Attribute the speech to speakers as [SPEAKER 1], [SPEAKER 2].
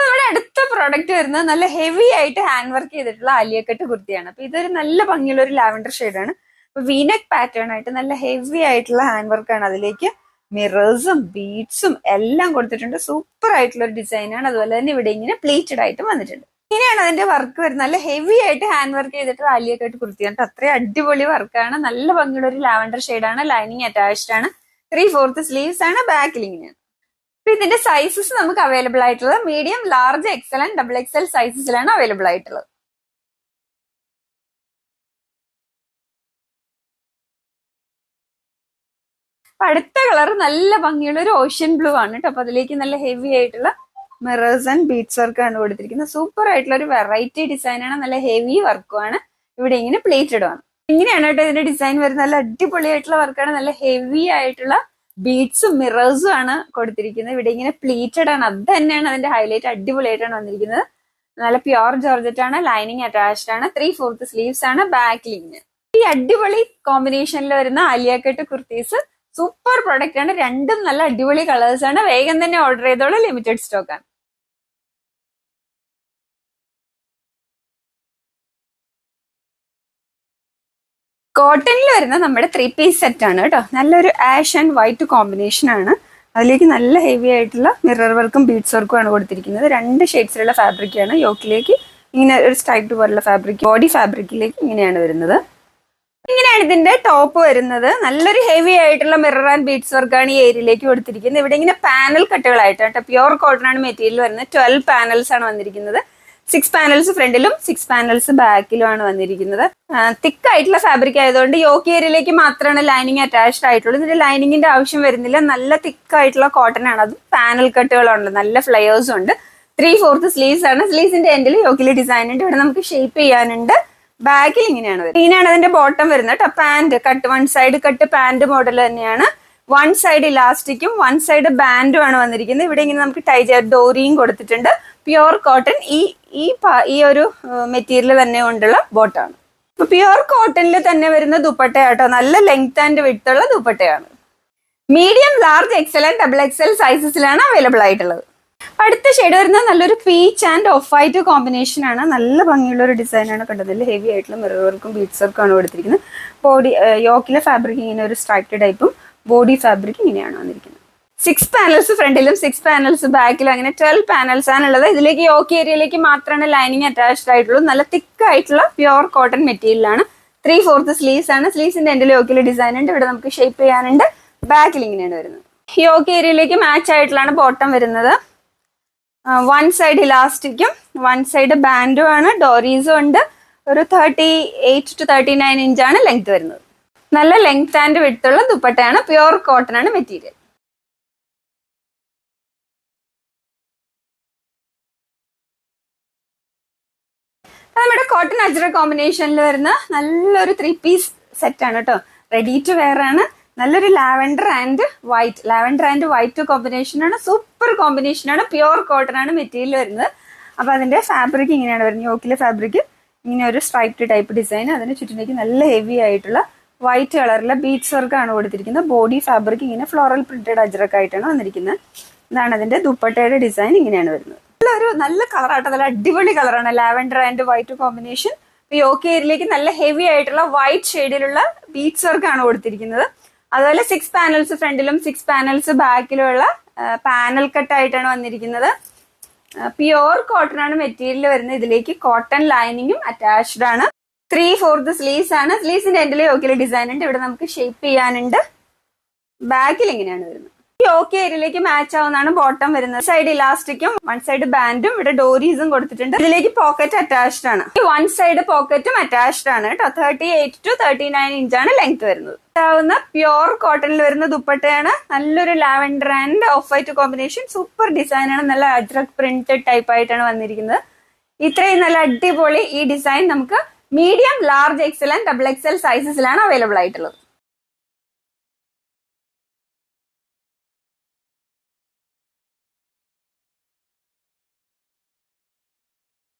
[SPEAKER 1] നമ്മുടെ അടുത്ത പ്രോഡക്റ്റ് വരുന്നത് നല്ല ഹെവി ആയിട്ട് ഹാൻഡ് വർക്ക് ചെയ്തിട്ടുള്ള അലിയക്കെട്ട് കുർത്തിയാണ്. അപ്പൊ ഇതൊരു നല്ല ഭംഗിയുള്ള ഒരു ലാവൻഡർ ഷെയ്ഡാണ് വീനക് പാറ്റേൺ ആയിട്ട് നല്ല ഹെവി ആയിട്ടുള്ള ഹാൻഡ് വർക്കാണ് അതിലേക്ക് മിറേഴ്സും ബീഡ്സും എല്ലാം കൊടുത്തിട്ടുണ്ട്. സൂപ്പർ ആയിട്ടുള്ള ഒരു ഡിസൈനാണ് അതുപോലെ തന്നെ ഇവിടെ ഇങ്ങനെ പ്ലീറ്റഡ് ആയിട്ട് വന്നിട്ടുണ്ട്. ഇങ്ങനെയാണ് അതിന്റെ വർക്ക് വരുന്നത്. നല്ല ഹെവി ആയിട്ട് ഹാൻഡ് വർക്ക് ചെയ്തിട്ട് ആലിയക്കട്ട് കുർത്തിയാണ്. അത്രയും അടിപൊളി വർക്കാണ് നല്ല ഭംഗിയുള്ള ഒരു ലാവൻഡർ ഷെയ്ഡാണ് ലൈനിങ് അറ്റാച്ച്ഡ് ആണ്. ത്രീ ഫോർത്ത് സ്ലീവ്സ് ആണ്. ബാക്കിൽ ഇങ്ങനെയാണ്. അപ്പൊ ഇതിന്റെ സൈസസ് നമുക്ക് അവൈലബിൾ ആയിട്ടുള്ളത് medium large XL and double XL സൈസസിലാണ് available ആയിട്ടുള്ളത്. അടുത്ത കളർ നല്ല ഭംഗിയുള്ള ഒരു ഓഷ്യൻ ബ്ലൂ ആണ് കേട്ടോ. അപ്പൊ അതിലേക്ക് നല്ല ഹെവി ആയിട്ടുള്ള മിറേഴ്സ് ആൻഡ് ബീഡ്സ് ആണ് കൊടുത്തിരിക്കുന്നത്. സൂപ്പർ ആയിട്ടുള്ള ഒരു വെറൈറ്റി ഡിസൈനാണ് നല്ല ഹെവി വർക്കും ആണ് ഇവിടെ ഇങ്ങനെ പ്ലേറ്റഡ് ആണ്. ഇങ്ങനെയാണ് കേട്ടോ ഇതിന്റെ ഡിസൈൻ വരുന്നത്. നല്ല അടിപൊളിയായിട്ടുള്ള വർക്കാണ് നല്ല ഹെവി ആയിട്ടുള്ള ബീഡ്സും മിറേഴ്സും ആണ് കൊടുത്തിരിക്കുന്നത്. ഇവിടെ ഇങ്ങനെ പ്ലീറ്റഡ് ആണ്. അത് തന്നെയാണ് അതിന്റെ ഹൈലൈറ്റ് അടിപൊളിയായിട്ടാണ് വന്നിരിക്കുന്നത്. നല്ല പ്യുവർ ജോർജറ്റ് ആണ് ലൈനിങ് അറ്റാച്ച്ഡ് ആണ് ത്രീ ഫോർത്ത് സ്ലീവ്സ് ആണ് ബാക്ക് ലിങ് ഈ അടിപൊളി കോമ്പിനേഷനിൽ വരുന്ന ആലിയാക്കട്ട് കുർത്തീസ് സൂപ്പർ പ്രൊഡക്റ്റ് ആണ്. രണ്ടും നല്ല അടിപൊളി കളേഴ്സ് ആണ്. വേഗം തന്നെ ഓർഡർ ചെയ്തോളൂ. ലിമിറ്റഡ് സ്റ്റോക്ക് ആണ്. കോട്ടണിൽ വരുന്ന നമ്മുടെ ത്രീ പീസ് സെറ്റ് ആണ് കേട്ടോ. നല്ലൊരു ആഷ് ആൻഡ് വൈറ്റ് കോമ്പിനേഷൻ ആണ്. അതിലേക്ക് നല്ല ഹെവി ആയിട്ടുള്ള മിറർ വർക്കും ബീഡ്സ് വർക്കും ആണ് കൊടുത്തിരിക്കുന്നത്. രണ്ട് ഷെയ്ഡ്സിലുള്ള ഫാബ്രിക്കാണ് യോക്കിലേക്ക് ഇങ്ങനെ ഒരു സ്ട്രൈപ്പ് പോലുള്ള ഫാബ്രിക് ബോഡി ഫാബ്രിക്കിലേക്ക് ഇങ്ങനെയാണ് വരുന്നത്. ഇങ്ങനെയാണ് ഇതിന്റെ ടോപ്പ് വരുന്നത്. നല്ലൊരു ഹെവി ആയിട്ടുള്ള മിറർ ആൻഡ് ബീഡ്സ് വർക്കാണ് ഈ ഏരിയയിലേക്ക് കൊടുത്തിരിക്കുന്നത്. ഇവിടെ ഇങ്ങനെ പാനൽ കട്ടുകളായിട്ടാണ് കേട്ടോ. പ്യുവർ കോട്ടൺ ആണ് മെറ്റീരിയൽ വരുന്നത്. ട്വൽവ് പാനൽസ് ആണ് വന്നിരിക്കുന്നത്. സിക്സ് പാനൽസ് ഫ്രണ്ടിലും സിക്സ് പാനൽസ് ബാക്കിലും ആണ് വന്നിരിക്കുന്നത്. തിക്ക് ആയിട്ടുള്ള ഫാബ്രിക് ആയതുകൊണ്ട് യോക്കി ഏരിയയിലേക്ക് മാത്രമാണ് ലൈനിങ് അറ്റാച്ച്ഡ് ആയിട്ടുള്ളത് ഇതിന്റെ ലൈനിങ്ങിന്റെ ആവശ്യം വരുന്നില്ല. നല്ല തിക്ക് ആയിട്ടുള്ള കോട്ടൺ ആണ്. അത് പാനൽ കട്ടുകളുണ്ട് നല്ല ഫ്ലയേഴ്സും ഉണ്ട്. ത്രീ ഫോർത്ത് സ്ലീവ്സ് ആണ് സ്ലീവ്സിന്റെ എൻഡിൽ യോക്കിലെ ഡിസൈൻ ഉണ്ട്. ഇവിടെ നമുക്ക് ഷേപ്പ് ചെയ്യാനുണ്ട്. ബാക്കിൽ ഇങ്ങനെയാണ് വരുന്നത്. ഇങ്ങനെയാണ് അതിന്റെ ബോട്ടം വരുന്നത് കേട്ടോ. Pant cut one side cut pant model തന്നെയാണ്. വൺ സൈഡ് ഇലാസ്റ്റിക്കും വൺ സൈഡ് ബാൻഡും ആണ് വന്നിരിക്കുന്നത്. ഇവിടെ ഇങ്ങനെ നമുക്ക് ടൈ ഡോറിയും കൊടുത്തിട്ടുണ്ട്. പ്യുവർ കോട്ടൺ ഈ ഈ ഈ ഒരു മെറ്റീരിയൽ തന്നെ കൊണ്ടുള്ള ബോട്ടാണ്. ഇപ്പൊ പ്യുവർ കോട്ടണിൽ തന്നെ വരുന്ന ദുപ്പട്ടയാട്ടോ. നല്ല ലെങ്ത് ആൻഡ് വിട്ടുള്ള ദുപ്പട്ടയാണ്. Medium large XL and double XL സൈസസിലാണ് available ആയിട്ടുള്ളത്. അടുത്ത ഷെയ്ഡ് വരുന്നത് നല്ലൊരു peach and off white combination ആണ്. നല്ല ഭംഗിയുള്ള ഒരു ഡിസൈൻ ആണ് കണ്ടതിൽ ഹെവി ആയിട്ടുള്ള മിറർ വർക്കും വർക്കും ആണ് കൊടുത്തിരിക്കുന്നത്. ബോഡി യോക്കിലെ ഫാബ്രിക് ഇങ്ങനെ ഒരു സ്ട്രൈക്ട് ടൈപ്പും ബോഡി ഫാബ്രിക് ഇങ്ങനെയാണ് വന്നിരിക്കുന്നത്. സിക്സ് പാനൽസ് ഫ്രണ്ടിലും സിക്സ് പാനൽസ് ബാക്കിലും അങ്ങനെ ട്വൽവ് പാനൽസ് ആണുള്ളത്. ഇതിലേക്ക് യോക്ക് ഏരിയയിലേക്ക് മാത്രമാണ് ലൈനിങ് അറ്റാച്ച്ഡ് ആയിട്ടുള്ളൂ. നല്ല തിക്ക് ആയിട്ടുള്ള പ്യുവർ കോട്ടൺ മെറ്റീരിയലാണ് ത്രീ ഫോർത്ത് സ്ലീവ്സ് ആണ്. സ്ലീവ്സിന്റെ എന്റെ യോക്കിലെ ഡിസൈൻ ഉണ്ട്. ഇവിടെ നമുക്ക് ഷേപ്പ് ചെയ്യാനുണ്ട്. ബാക്കിൽ ഇങ്ങനെയാണ് വരുന്നത്. യോക്ക് ഏരിയയിലേക്ക് മാച്ച് ആയിട്ടുള്ളതാണ് ബോട്ടം വരുന്നത്. വൺ സൈഡ് ഇലാസ്റ്റിക്കും വൺ സൈഡ് ബാൻഡും ആണ്. ഡോറീസും ഉണ്ട്. ഒരു thirty eight to thirty nine ഇഞ്ചാണ് ലെങ്ത് വരുന്നത്. നല്ല ലെങ്ത് ആൻഡ് വിട്ടുള്ള ദുപ്പട്ടയാണ്. പ്യുവർ കോട്ടൺ ആണ് മെറ്റീരിയൽ നമ്മുടെ കോട്ടൺ അജ്ര കോമ്പിനേഷനിൽ വരുന്ന നല്ലൊരു ത്രീ പീസ് സെറ്റ് ആണ് കേട്ടോ റെഡി ടു വെയർ ആണ്. നല്ലൊരു lavender and white lavender and white combination ആണ്. സൂപ്പർ കോമ്പിനേഷൻ ആണ്. പ്യുവർ കോട്ടൺ ആണ് മെറ്റീരിയൽ വരുന്നത്. അപ്പൊ അതിന്റെ ഫാബ്രിക് ഇങ്ങനെയാണ് വരുന്നത്. യോക്കിലെ ഫാബ്രിക് ഇങ്ങനെ ഒരു സ്ട്രൈപ്ഡ് ടൈപ്പ് ഡിസൈൻ അതിന് ചുറ്റിലേക്ക് നല്ല ഹെവി ആയിട്ടുള്ള വൈറ്റ് കളറിലെ ബീഡ്സ് വർക്ക് ആണ് കൊടുത്തിരിക്കുന്നത്. ബോഡി ഫാബ്രിക് ഇങ്ങനെ ഫ്ലോറൽ പ്രിന്റഡ് അജറക്കായിട്ടാണ് വന്നിരിക്കുന്നത്. ഇതാണ് അതിന്റെ ദുപ്പട്ടയുടെ ഡിസൈൻ ഇങ്ങനെയാണ് വരുന്നത്. നല്ലൊരു നല്ല കളറാട്ടോ നല്ല അടിപൊളി കളറാണ് lavender and white combination yoke ഏരിയയിലേക്ക് നല്ല ഹെവി ആയിട്ടുള്ള വൈറ്റ് ഷെയ്ഡിലുള്ള ബീച്ച് വർക്കാണ് കൊടുത്തിരിക്കുന്നത്. അതുപോലെ സിക്സ് പാനൽസ് ഫ്രണ്ടിലും സിക്സ് പാനൽസ് ബാക്കിലുമുള്ള പാനൽ കട്ട് ആയിട്ടാണ് വന്നിരിക്കുന്നത്. പ്യുവർ കോട്ടൺ ആണ് മെറ്റീരിയൽ വരുന്നത്. ഇതിലേക്ക് കോട്ടൺ ലൈനിങ്ങും അറ്റാച്ച്ഡ് ആണ്. ത്രീ ഫോർത്ത് സ്ലീവ്സ് ആണ്. സ്ലീവ്സിന്റെ എൻഡിൽ യോക്കിലെ ഡിസൈൻ ഉണ്ട്. ഇവിടെ നമുക്ക് ഷേപ്പ് ചെയ്യാനുണ്ട്. ബാക്കിൽ ഇങ്ങനെയാണ് വരുന്നത്. യോക്ക് ഏരിയയിലേക്ക് മാച്ച് ആവുന്നതാണ് ബോട്ടം വരുന്നത്. സൈഡ് ഇലാസ്റ്റിക്കും വൺ സൈഡ് ബാൻഡും ഇവിടെ ഡോറീസും കൊടുത്തിട്ടുണ്ട്. ഇതിലേക്ക് പോക്കറ്റ് അറ്റാച്ച്ഡ് ആണ്. ഈ വൺ സൈഡ് പോക്കറ്റും അറ്റാച്ച്ഡ് ആണ് കേട്ടോ. Thirty eight to thirty nine ഇഞ്ചാണ് ലെങ്ത് വരുന്നത്. ഉണ്ടാവുന്ന പ്യുവർ കോട്ടണിൽ വരുന്ന ദുപ്പട്ടയാണ്. നല്ലൊരു lavender and off white combination super design ആണ്. നല്ല അജ്രക് പ്രിന്റഡ് ടൈപ്പ് ആയിട്ടാണ് വന്നിരിക്കുന്നത്. ഇത്രയും നല്ല അടിപൊളി ഈ ഡിസൈൻ നമുക്ക് medium large XL and double XL സൈസസിലാണ് available ആയിട്ടുള്ളത്.